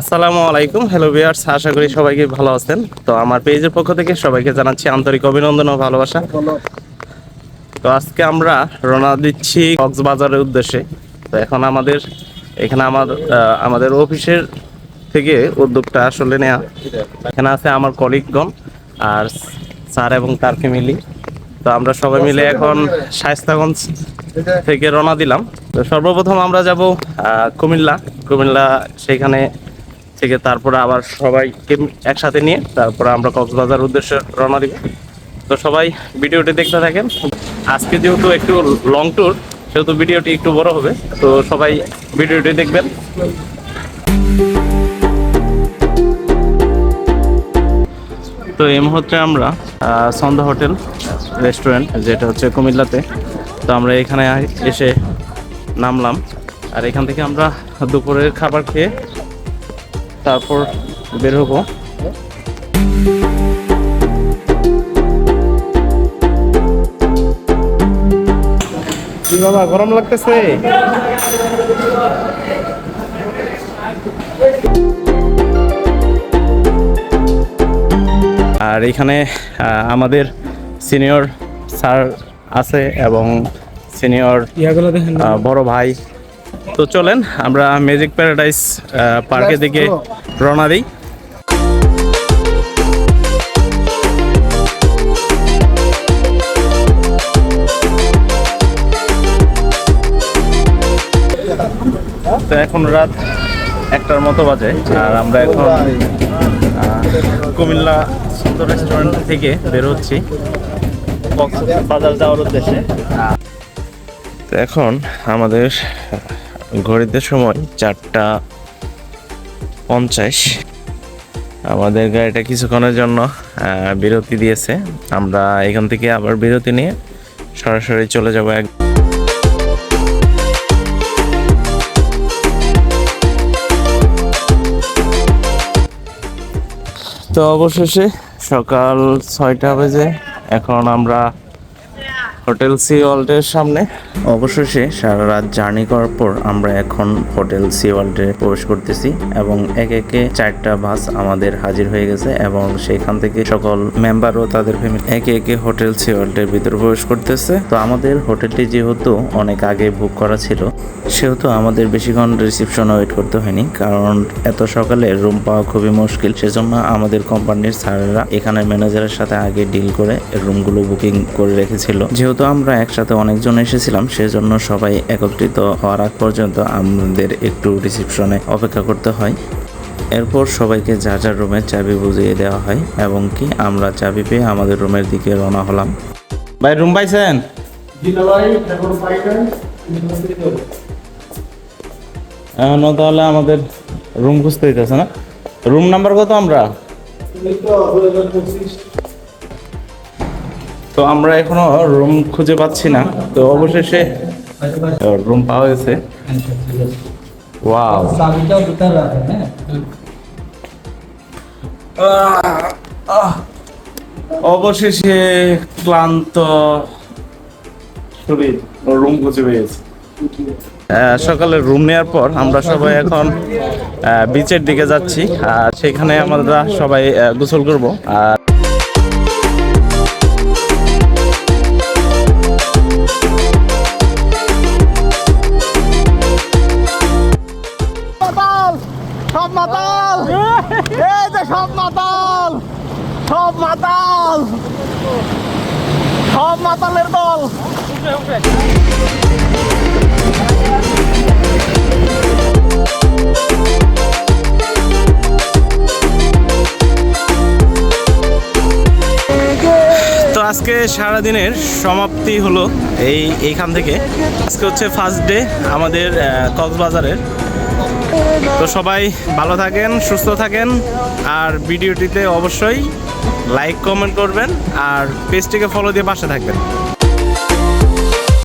আসসালামু আলাইকুম। Hello viewers আশা করি সবাইকে ভালো আছেন? তো আমার পেজের পক্ষ থেকে সবাইকে জানাচ্ছি আন্তরিক অভিনন্দন ও ভালোবাসা। তো আজকে আমরা রওনা দিচ্ছি কক্সবাজারের উদ্দেশ্যে। তো এখন আমাদের, এখানে আমার আমাদের অফিসের থেকে উদ্যোগটা আসলে নেওয়া এখানে আছে আমার কলিগগণ আর স্যার এবং তার ফ্যামিলি তো আমরা সবাই মিলে এখন শায়স্তাগঞ্জ থেকে রওনা দিলাম। তো সর্বপ্রথম আমরা যাব কুমিল্লা। কুমিল্লা সেখানে থেকে তারপরে আবার সবাইকে একসাথে নিয়ে তারপরে আমরা কক্সবাজার উদ্দেশ্যে রওনা দিব। তো সবাই ভিডিওটি দেখতে থাকেন। আজকে যেহেতু একটু লং ট্যুর সেহেতু ভিডিওটি একটু বড় হবে। তো সবাই ভিডিওটি দেখবেন। তো এই মুহূর্তে আমরা সন্ধ্যা হোটেল রেস্টুরেন্ট যেটা হচ্ছে কুমিল্লাতে। তো আমরা এখানে এসে নামলাম। আর এখান থেকে আমরা দুপুরের খাবার খেয়ে তারপর বের হব। কি বাবা গরম লাগতেছে। আর এখানে আমাদের সিনিয়র স্যার আছে এবং সিনিয়র বড় ভাই তো চলেন, আমরা ম্যাজিক প্যারাডাইস পার্কের দিকে রওনা দিই। তো এখন রাত একটার মতো বাজে, আর আমরা এখন কুমিল্লা সুন্দর রেস্টুরেন্ট থেকে বের হচ্ছি বাজার যাওয়ার উদ্দেশ্যে। তো এখন আমাদের ঘড়িতে সময় চারটা পঞ্চাশ। আমাদের গাড়িটা কিছুক্ষণের জন্য বিরতি দিয়েছে। আমরা এখান থেকে আবার বিরতি নিয়ে সরাসরি চলে যাব এক তো অবশেষে সকাল ছয়টা বাজে এখন আমরা হোটেল সি ওয়ার্ল্ডের সামনে। অবশেষে সারা রাত জার্নি করার পর আমরা এখন হোটেল সি ওয়ার্ল্ডে প্রবেশ করতেছি এবং এক একে চারটা বাস আমাদের হাজির হয়ে গেছে এবং সেখান থেকে সকল মেম্বারও তাদের ফ্যামিলি একে একে হোটেল সি ওয়ার্ল্ডের ভিতরে প্রবেশ করতেছে। তো আমাদের হোটেলটি যেহেতু অনেক আগে বুক করা ছিল, সেহেতু আমাদের বেশিক্ষণ রিসিপশনে ওয়েট করতে হয়নি, কারণ এত সকালে রুম পাওয়া খুবই মুশকিল। সেজন্য আমাদের কোম্পানির স্যারেরা এখানে ম্যানেজারের সাথে আগে ডিল করে রুমগুলো বুকিং করে রেখেছিল। যেহেতু আমরা একসাথে অনেকজন এসেছিলাম সেজন্য সবাই একত্রিত হওয়ার আগ পর্যন্ত আমাদের একটু রিসিপশনে অপেক্ষা করতে হয়। এরপর সবাইকে যার যার রুমের চাবি বুঝিয়ে দেওয়া হয় এবং কি আমরা চাবি পেয়ে আমাদের রুমের দিকে রওনা হলাম। ভাই রুম পাইছেন? এখনও তাহলে আমাদের রুম খুঁজতে হইতেছে না। রুম নাম্বার কত আমরা? তো আমরা এখনও রুম খুঁজে পাচ্ছি না। তো অবশেষে রুম পাওয়া গেছে। ওয়াও অবশেষে ক্লান্ত রুম খুঁজে পেয়েছে সকালে রুম নেওয়ার পর আমরা সবাই এখন বিচের দিকে যাচ্ছি। আর সেখানে আমরা সবাই গোসল করব। আর সব মাতাল। সব মাতালের দল। আজকে সারাদিনের সমাপ্তি হলো এই এইখান থেকে। আজকে হচ্ছে ফার্স্ট ডে আমাদের কক্সবাজারের তো সবাই ভালো থাকেন, সুস্থ থাকেন। আর ভিডিওটিতে অবশ্যই লাইক কমেন্ট করবেন, আর পেজটিকে ফলো দিয়ে পাশে থাকবেন।